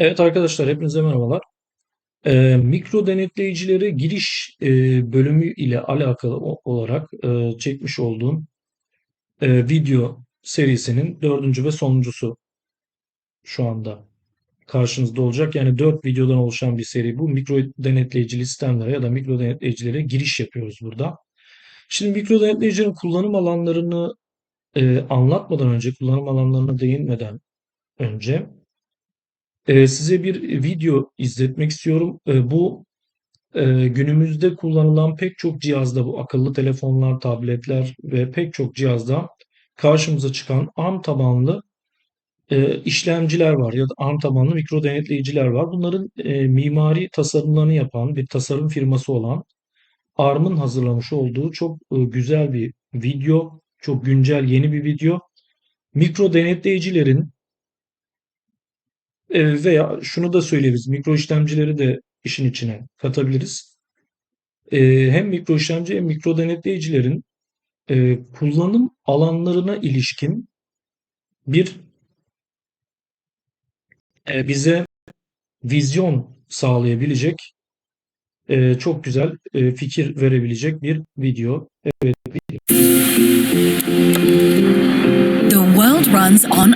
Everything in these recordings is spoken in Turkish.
Evet arkadaşlar hepinize merhabalar. Ee, mikro denetleyicilere giriş e, bölümü ile alakalı olarak e, çekmiş olduğum e, video serisinin dördüncü ve sonuncusu şu anda karşınızda olacak. Yani dört videodan oluşan bir seri bu. Mikro denetleyicili sistemlere ya da mikro denetleyicilere giriş yapıyoruz burada. Şimdi mikro denetleyicilerin kullanım alanlarını e, anlatmadan önce, kullanım alanlarına değinmeden önce e, size bir video izletmek istiyorum. E, bu Ee, günümüzde kullanılan pek çok cihazda bu akıllı telefonlar, tabletler ve pek çok cihazda karşımıza çıkan ARM tabanlı e, işlemciler var ya da ARM tabanlı mikro denetleyiciler var. Bunların e, mimari tasarımlarını yapan bir tasarım firması olan ARM'ın hazırlamış olduğu çok e, güzel bir video, çok güncel yeni bir video. Mikro denetleyicilerin e, veya şunu da söyleyebiliriz, mikro işlemcileri de işin içine katabiliriz. E, hem mikro işlemci hem mikro denetleyicilerin e, kullanım alanlarına ilişkin bir bize vizyon sağlayabilecek çok güzel fikir verebilecek bir video. Evet, The world runs on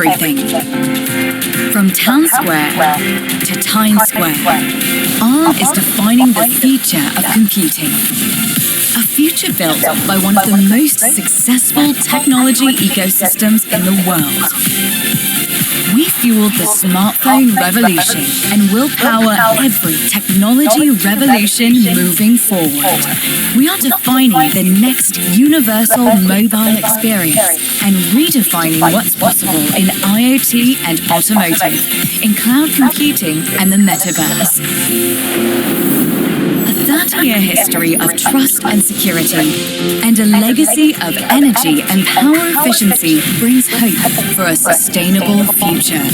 everything. From town square to Times Square, ARM is defining the future of computing. A future built by one of the most successful technology ecosystems in the world. We fueled the smartphone revolution and will power every technology revolution moving forward. We are defining the next universal mobile experience and redefining what's possible in IoT and automotive, in cloud computing and the metaverse. A 30 year history of trust and security, and a legacy of energy and power efficiency brings hope for a sustainable future.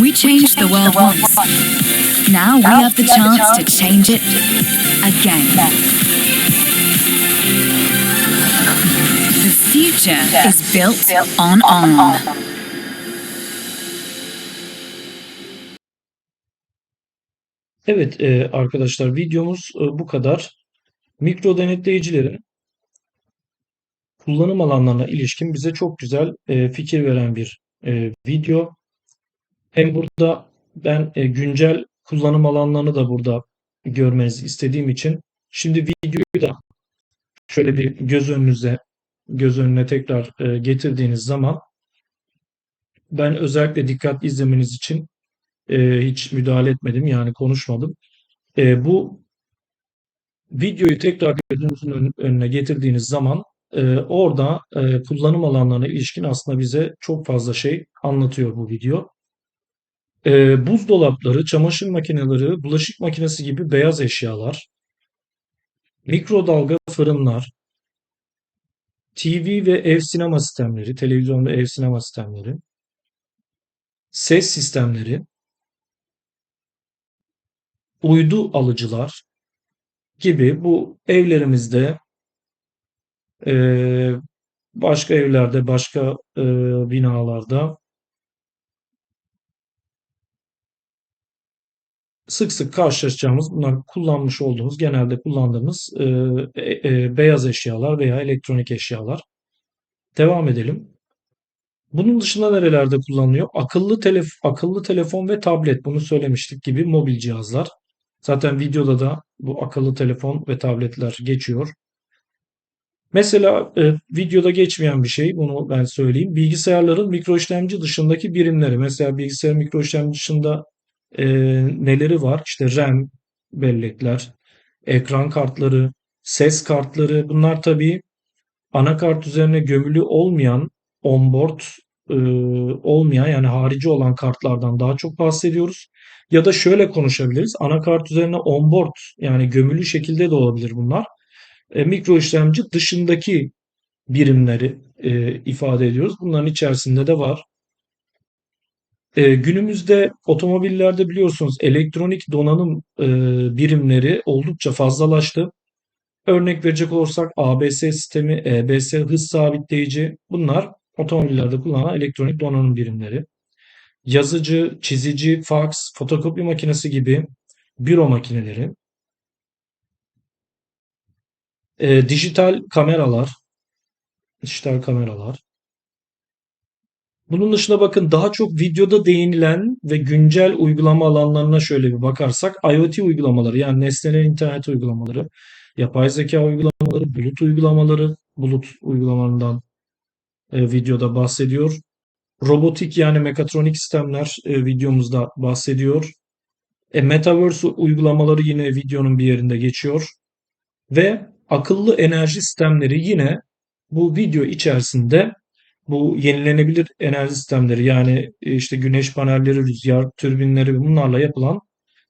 We changed the world once. Now we have the chance to change it again. The future is built on ARM. Evet e, arkadaşlar videomuz e, bu kadar. Mikro denetleyicilerin kullanım alanlarına ilişkin bize çok güzel e, fikir veren bir video. Hem burada ben güncel kullanım alanlarını da burada görmenizi istediğim için şimdi videoyu da şöyle bir göz önünüze göz önüne tekrar getirdiğiniz zaman ben özellikle dikkatli izlemeniz için e, hiç müdahale etmedim yani konuşmadım. E, bu videoyu tekrar gözünüzün ön- önüne getirdiğiniz zaman e, orada e, kullanım alanlarına ilişkin aslında bize çok fazla şey anlatıyor bu video. E, buzdolapları, çamaşır makineleri, bulaşık makinesi gibi beyaz eşyalar, mikrodalga fırınlar, TV ve ev sinema sistemleri, televizyon ve ev sinema sistemleri, ses sistemleri, uydu alıcılar gibi bu evlerimizde, e, başka evlerde, başka e, binalarda sık sık karşılaşacağımız, bunlar kullanmış olduğumuz, genelde kullandığımız e, e, e, beyaz eşyalar veya elektronik eşyalar. Devam edelim. Bunun dışında nerelerde kullanılıyor? Akıllı telef akıllı telefon ve tablet. Bunu söylemiştik gibi mobil cihazlar. Zaten videoda da bu akıllı telefon ve tabletler geçiyor. Mesela e, videoda geçmeyen bir şey, bunu ben söyleyeyim. Bilgisayarların mikro işlemci dışındaki birimleri. Mesela bilgisayar mikro işlemci dışında e, neleri var? İşte RAM bellekler, ekran kartları, ses kartları. Bunlar tabii anakart üzerine gömülü olmayan, onboard e, olmayan yani harici olan kartlardan daha çok bahsediyoruz. Ya da şöyle konuşabiliriz. Anakart üzerine onboard yani gömülü şekilde de olabilir bunlar. E, mikro işlemci dışındaki birimleri e, ifade ediyoruz. Bunların içerisinde de var. E, günümüzde otomobillerde biliyorsunuz elektronik donanım e, birimleri oldukça fazlalaştı. Örnek verecek olursak ABS sistemi, EBS, hız sabitleyici bunlar otomobillerde kullanılan elektronik donanım birimleri. Yazıcı, çizici, faks, fotokopi makinesi gibi büro makineleri. E, dijital kameralar, dijital kameralar. Bunun dışında bakın daha çok videoda değinilen ve güncel uygulama alanlarına şöyle bir bakarsak IoT uygulamaları yani nesnelerin internet uygulamaları, yapay zeka uygulamaları, bulut uygulamaları, bulut uygulamalarından e, videoda bahsediyor. Robotik yani mekatronik sistemler e, videomuzda bahsediyor. E, Metaverse uygulamaları yine videonun bir yerinde geçiyor. Ve akıllı enerji sistemleri yine bu video içerisinde bu yenilenebilir enerji sistemleri yani e, işte güneş panelleri, rüzgar türbinleri bunlarla yapılan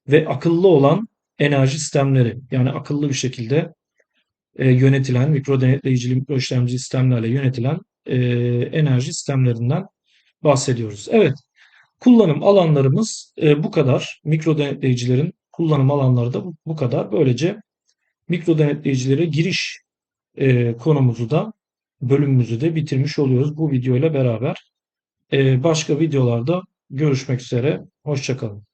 ve akıllı olan enerji sistemleri yani akıllı bir şekilde e, yönetilen mikro denetleyicili mikro işlemci sistemlerle yönetilen e, enerji sistemlerinden bahsediyoruz. Evet, kullanım alanlarımız e, bu kadar. Mikro denetleyicilerin kullanım alanları da bu, kadar. Böylece mikro denetleyicilere giriş e, konumuzu da bölümümüzü de bitirmiş oluyoruz bu videoyla beraber. E, başka videolarda görüşmek üzere. Hoşçakalın.